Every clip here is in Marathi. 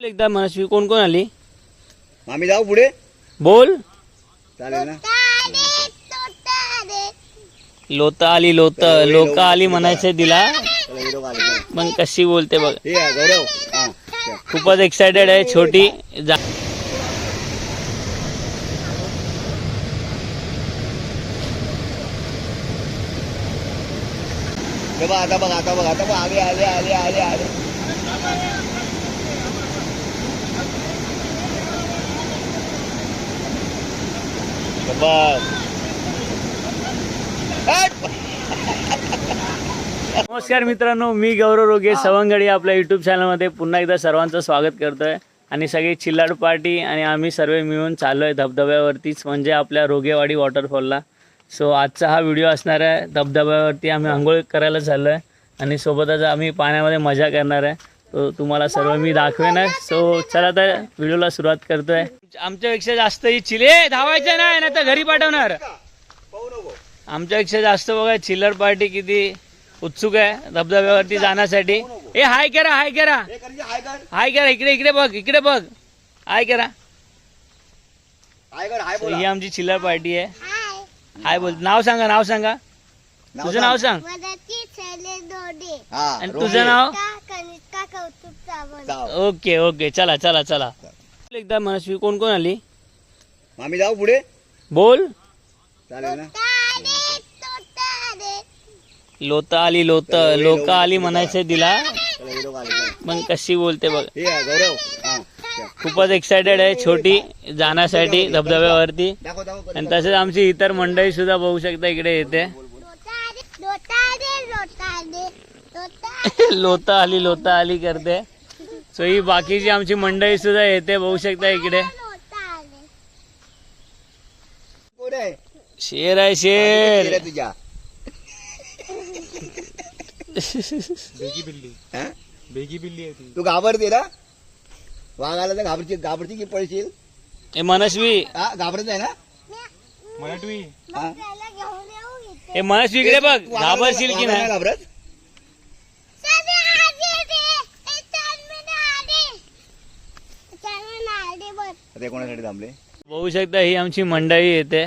एकदा मनस्वी कोण कोण आली? आम्ही जाऊ पुढे. बोल. चालेल ना. लोता आली लोत. लोक आली म्हणायचं तिला चला पण कशी बोलते बघ. ठीक आहे गौरव. हा चल. खूपच एक्सायटेड आहे छोटी. जा. हे बघ आता बघ आता बघ आता बघ. आले आले आले आले आले हे बघ हट! नमस्कार मित्रांनो मी गौरव रोगे सवंगडी आपल्या युट्यूब चॅनलमध्ये पुन्हा एकदा सर्वांचं स्वागत करतोय. आणि सगळी चिल्लाड पार्टी आणि आम्ही सर्व मिळून चाललो आहे धबधब्यावरतीच म्हणजे आपल्या रोगेवाडी वॉटरफॉलला सो आजचा हा व्हिडिओ असणार आहे. धबधब्यावरती आम्ही आंघोळ करायला चाललो आहे आणि सोबतच आम्ही पाण्यामध्ये मजा करणार आहे. तो तुम्हाला सर्व मी दाखवेन. सो चला तर व्हिडिओला सुरुवात करतोय. आमच्यापेक्षा जास्त ही चिले धावायचं नाही ना तर घरी पाठवणार. पाहू नको आमच्यापेक्षा जास्त बघा चिल्लर पार्टी किती उत्सुक आहे धबधब्यावरती जाण्यासाठी. ए हाय करा हाय करा. हाय कर हाय करा इकडे इकडे बघ इकडे बघ. हाय करा. हाय कर हाय So, बोला ही आमची चिल्लर पार्टी आहे. हाय बोल नाव सांगा नाव सांगा. तुझं नाव सांग. हा आणि. तुझं नाव? का कौतुक. Okay okay. चला चला चला. एकदा मनस्वी कोण कोण आली? आम्ही जाऊ पुढे. बोल. चालेल ना? लोता आली लोत लोक आली म्हणायचं तिला. चला पण कशी बोलते बघ. ठीक आहे गौरव. हा चल. खूपच एक्सायटेड आहे छोटी. जाण्यासाठी धबधब्यावरती. दाखव दाखव आणि तसेच आमची इतर मंडळी सुद्धा बघू शकता इकडे येते. लोता आली लोता आली करते. सो ही बाकीची आमची मंडळी सुद्धा येते बघू शकता इकडे. शेर आहे शेर. तुझ्या? बेगी बिल्ली. हा? बेगी बिल्ली आहे ती. तू घाबरते ना? वाघ आला तर घाबरची घाबरची की पळशील? हे मनस्वी. हा घाबरत आहे ना? हा? इथे हे मनस्वी इकडे बघ घाबरशील की नाही घाबरत सगळे आले रे ए, चालमेन आले चालमेन कोणासाठी थांबले? बघू शकता ही आमची मंडळी येते.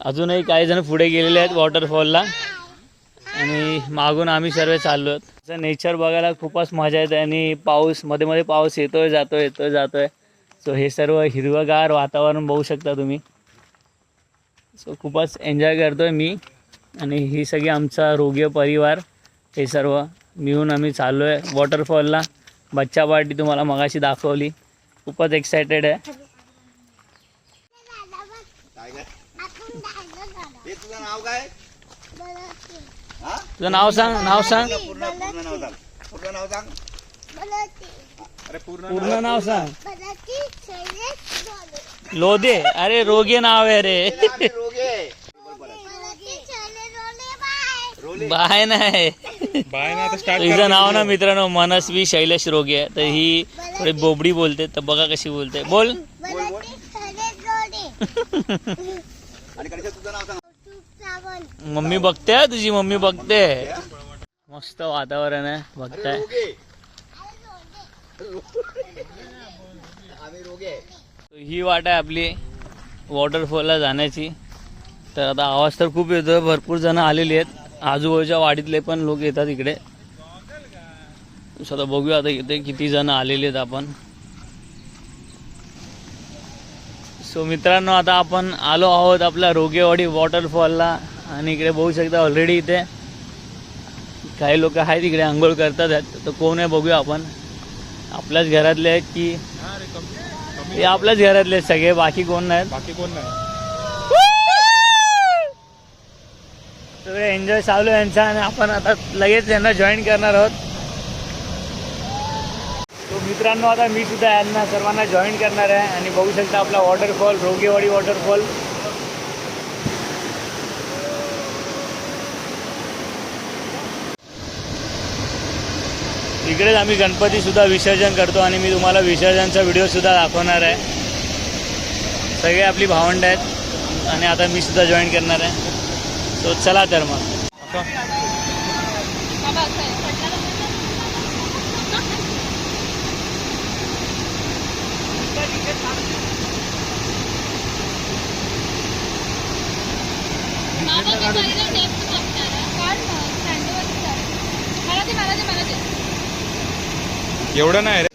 अजूनही काही जण पुढे गेलेले आहेत वॉटरफॉलला आणि मागून आम्ही सर्व चाललो आहोत नेचर बघायला खूपच मजा येते आणि पाऊसमध्ये मध्ये पाऊस येतोय जातोय येतोय जातोय. सो हे सर्व हिरवगार वातावरण बघू शकता तुम्ही. सो खूपच एन्जॉय करतोय मी. आणि ही सगळी आमचा रोग्य परिवार हे सर्व मिळून आम्ही चाललो आहे वॉटरफॉलला बच्चा पार्टी तुम्हाला मगाशी दाखवली. खूपच एक्सायटेड आहे. हे तुझं नाव काय? बलती हा? तुझं नाव सांग नाव सांग. पूर्ण नाव सांग. पूर्ण नाव सांग. बलती अरे पूर्ण पूर्ण नाव सांग. बलती शैलेश दोडे लोदे अरे रोगे नाव आहे रे. बाय नाही. बाय ना आता स्टार्ट हिचं नाव ना मित्रांनो मनस्वी शैलेश रोगे आहे. तर ही थोडी बोबडी बोलते तर बघा कशी बोलते. बोल. आणि तुझं नाव सांग मम्मी बघते हा तुझी मम्मी बघते. मस्त वातावरण आहे बघताय. रोगे आम्ही रोगे ही वाट आहे आपली वॉटरफॉलला जाण्याची. तर आता आवाज तर खूप येतोय भरपूर जण आलेली आहेत. आजूबाजूच्या वाडीतले पण लोक येतात इकडे. स्वतः बघूया आता इथे किती जण आलेले आहेत आपण. सो मित्रांनो आता आपण आलो आहोत आपल्या रोगेवाडी वॉटरफॉलला आणि इकडे बघू शकता ऑलरेडी इथे काही लोक आहेत इकडे आंघोळ करतात. तर कोण आहे बघूया आपण. आपल्याच घरातले आहेत की आपल्याच घरातले आहेत सगळे बाकी कोण नाहीत? बाकी कोण नाही सगळे एन्जॉय चालू आहे यांचा आणि आपण आता लगेच यांना जॉईन करणार आहोत. तो मित्रांनो आता मी सुद्धा यांना सर्वांना जॉईन करणार आहे आणि बघू शकता आपला वॉटरफॉल रोगेवाडी वॉटरफॉल इकडेच आम्ही गणपती सुद्धा विसर्जन करतो आणि मी तुम्हाला विसर्जनचा व्हिडिओ सुद्धा दाखवणार आहे. सगळे आपली भावंड आहेत आणि आता मी सुद्धा जॉईन करणार आहे. सो चला तर मग. एवढं नाही रे.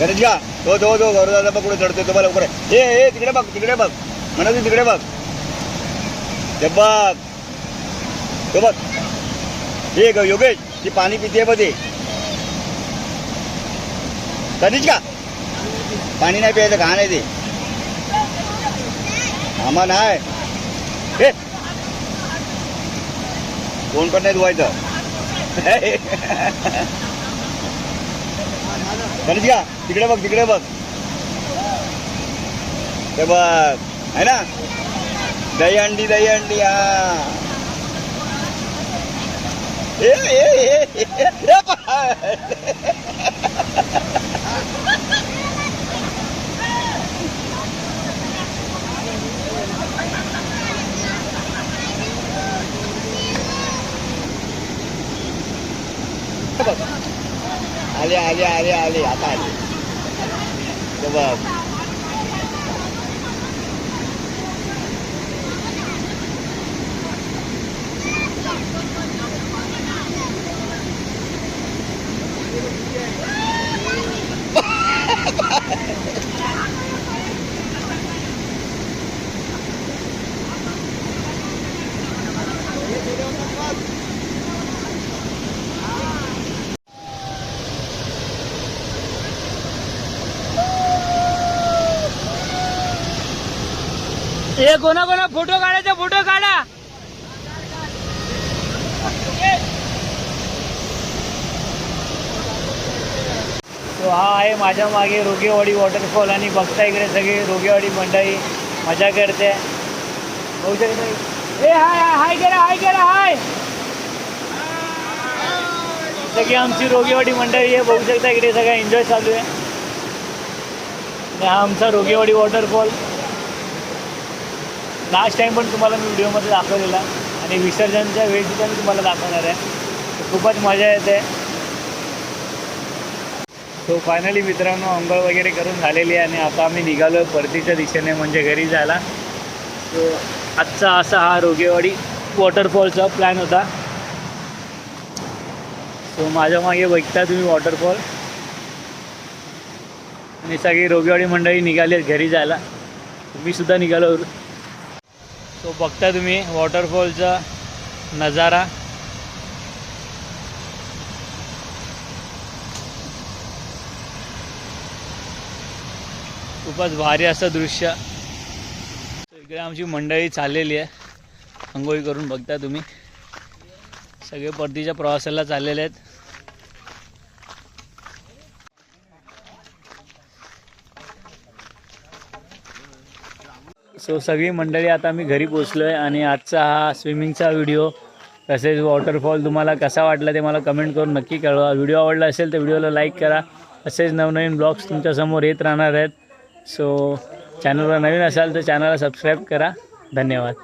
गणेश घ्या तो तो तो गौरदादा बघ कुठे चढतोय? तो लवकर ए ए तिकडे बघ तिकडे बघ. म्हणा तिकडे बघ. ते बघ. तो बघ. हे ग योगेश ती पाणी पिते बघ ते. गणेश का पाणी नाही प्यायचं घाण आहे ते. आम्हा नाही. हे. कोण पण नाही धुवायचं. गणेश का तिकडे बघ तिकडे बघ ते बघ आहे ना दही अंडी दही अंडी हा ए, ए, ए, ए, ए, पा- आले आले आले आले आता ए कोणा कोणा फोटो काढायचा फोटो काढा. तो हा आहे माझ्या मागे रोगेवाडी वॉटरफॉल आणि बघता इकडे सगळे रोगेवाडी मंडळी मजा करते. बघू शकता ए हाय हाय करा हाय करा हाय. सगळी आमची रोगेवाडी मंडळी आहे. बघू शकता इकडे सगळं एन्जॉय चालू आहे. हा आमचा रोगेवाडी वॉटरफॉल लास्ट टाइम पण तुम्हाला मी व्हिडिओमध्ये दाखवलेला. आणि विसर्जनच्या वेळी मी तुम्हाला दाखवणार आहे. खूपच मजा येते. सो फायनली मित्रांनो अंघोळ वगैरे करून झालेली आहे आणि आता आम्ही निघालो परतीच्या दिशेने म्हणजे घरी जायला. सो आजचा असा हा रोगेवाडी वॉटरफॉलचा प्लॅन होता. सो माझ्या मागे बघता तुम्ही वॉटरफॉल आणि सगळी रोगेवाडी मंडळी निघाली घरी जायला. मी सुद्धा निघालो. तो बघता तुम्ही वॉटरफॉलचा नजारा. खूपच भारी असं दृश्य. इकडे आमची मंडळी चाललेली आहे. आंघोळी करून बघता तुम्ही. सगळे परतीच्या प्रवासाला चाललेले आहेत. सो सगळी मंडळी आता मी घरी पोचलो आहे आणि आजचा हा स्विमिंगचा व्हिडिओ तसेच वॉटरफॉल तुम्हाला कसा वाटला ते मला कमेंट करून नक्की कळवा. व्हिडिओ आवडला असेल तर व्हिडिओला लाईक करा. असेच नवनवीन ब्लॉग्स तुमच्यासमोर येत राहणार आहेत. सो चॅनलवर नवीन असाल तर चॅनलला सबस्क्राईब करा. धन्यवाद.